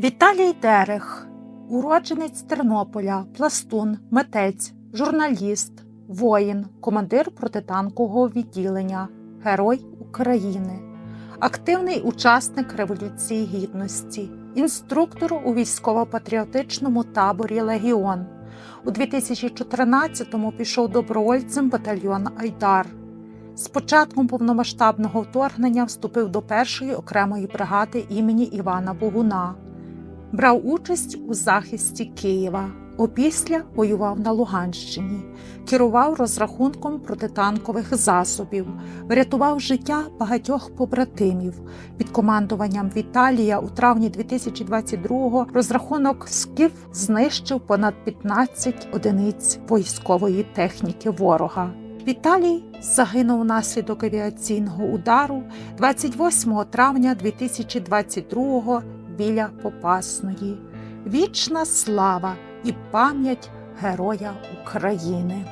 Віталій Дерех, уродженець Тернополя, пластун, митець, журналіст, воїн, командир протитанкового відділення, Герой України, активний учасник Революції Гідності, інструктор у військово-патріотичному таборі Легіон. У 2014-му пішов добровольцем батальйон Айдар. З початком повномасштабного вторгнення вступив до першої окремої бригади імені Івана Богуна. Брав участь у захисті Києва. Опісля воював на Луганщині, керував розрахунком протитанкових засобів, врятував життя багатьох побратимів. Під командуванням Віталія у травні 2022-го розрахунок СКІФ знищив понад 15 одиниць військової техніки ворога. Віталій загинув внаслідок авіаційного удару 28 травня 2022 біля Попасної. Вічна слава і пам'ять Героя України.